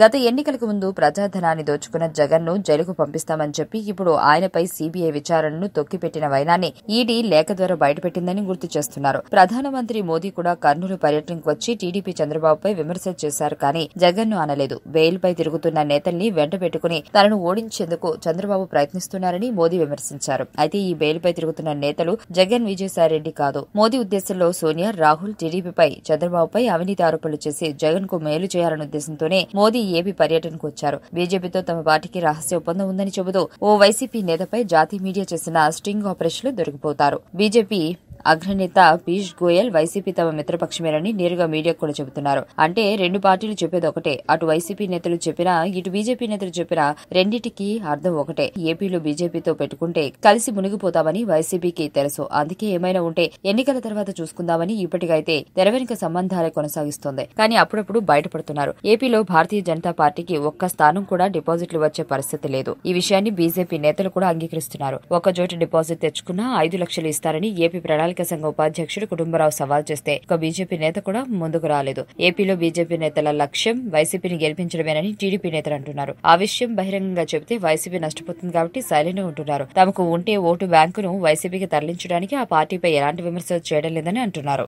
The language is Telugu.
గత ఎన్నికలకు ముందు ప్రజాధనాన్ని దోచుకున్న జగన్ను జైలుకు పంపిస్తామని చెప్పి ఇప్పుడు ఆయనపై సీబీఐ విచారణను తొక్కిపెట్టిన వైనాన్ని ఈడీ లేఖ ద్వారా బయటపెట్టిందని గుర్తు చేస్తున్నారు. ప్రధానమంత్రి మోదీ కూడా కర్నూలు పర్యటనకు వచ్చి టీడీపీ చంద్రబాబుపై విమర్శలు చేశారు కానీ జగన్ను అనలేదు. బెయిల్పై తిరుగుతున్న నేతల్ని వెంట పెట్టుకుని తనను ఓడించేందుకు చంద్రబాబు ప్రయత్నిస్తున్నారని మోదీ విమర్శించారు. అయితే ఈ బెయిల్పై తిరుగుతున్న నేతలు జగన్ విజయసాయిరెడ్డి కాదు. మోదీ ఉద్దేశంలో సోనియా రాహుల్ టీడీపీపై చంద్రబాబుపై అవినీతి ఆరోపణలు చేసి జగన్కు మేలు చేయాలనే ఉద్దేశంతోనే మోదీ ఏపీ పర్యటనకు వచ్చారు. బీజేపీతో తమ పార్టీకి రహస్య ఒప్పందం ఉందని చెబుతూ ఓ వైసీపీ నేతపై జాతీయ మీడియా చేసిన స్టింగ్ ఆపరేషన్లు దొరికిపోతారు. బీజేపీ అగ్రనేత పీయూష్ గోయల్ వైసీపీ తమ మిత్రపక్షమేనని నేరుగా మీడియాకు కూడా చెబుతున్నారు. అంటే రెండు పార్టీలు చెప్పేది ఒకటే. అటు వైసీపీ నేతలు చెప్పినా ఇటు బీజేపీ నేతలు చెప్పినా రెండింటికి అర్థం ఒకటే. ఏపీలో బీజేపీతో పెట్టుకుంటే కలిసి మునిగిపోతామని వైసీపీకి తెలుసు. అందుకే ఏమైనా ఉంటే ఎన్నికల తర్వాత చూసుకుందామని ఇప్పటికైతే తెరవెనుక సంబంధాలే కొనసాగిస్తోంది. కానీ అప్పుడప్పుడు బయటపడుతున్నారు. ఏపీలో భారతీయ జనతా పార్టీకి ఒక్క స్థానం కూడా డిపాజిట్లు వచ్చే పరిస్థితి లేదు. ఈ విషయాన్ని బీజేపీ నేతలు కూడా అంగీకరిస్తున్నారు. ఒక చోట డిపాజిట్ తెచ్చుకున్నా ఐదు లక్షలు ఇస్తారని ఏపీ ప్రణాళిక సంఘ ఉపాధ్యక్షుడు కుటుంబరావు సవాల్ చేస్తే ఒక బీజేపీ నేత కూడా ముందుకు రాలేదు. ఏపీలో బీజేపీ నేతల లక్ష్యం వైసీపీని గెలిపించడమేనని టీడీపీ నేతలు అంటున్నారు. ఆ విషయం బహిరంగంగా చెబితే వైసీపీ నష్టపోతుంది కాబట్టి సైలెంట్గా ఉంటున్నారు. తమకు ఉంటే ఓటు బ్యాంకును వైసీపీకి తరలించడానికి ఆ పార్టీపై ఎలాంటి విమర్శలు చేయడం లేదని అంటున్నారు.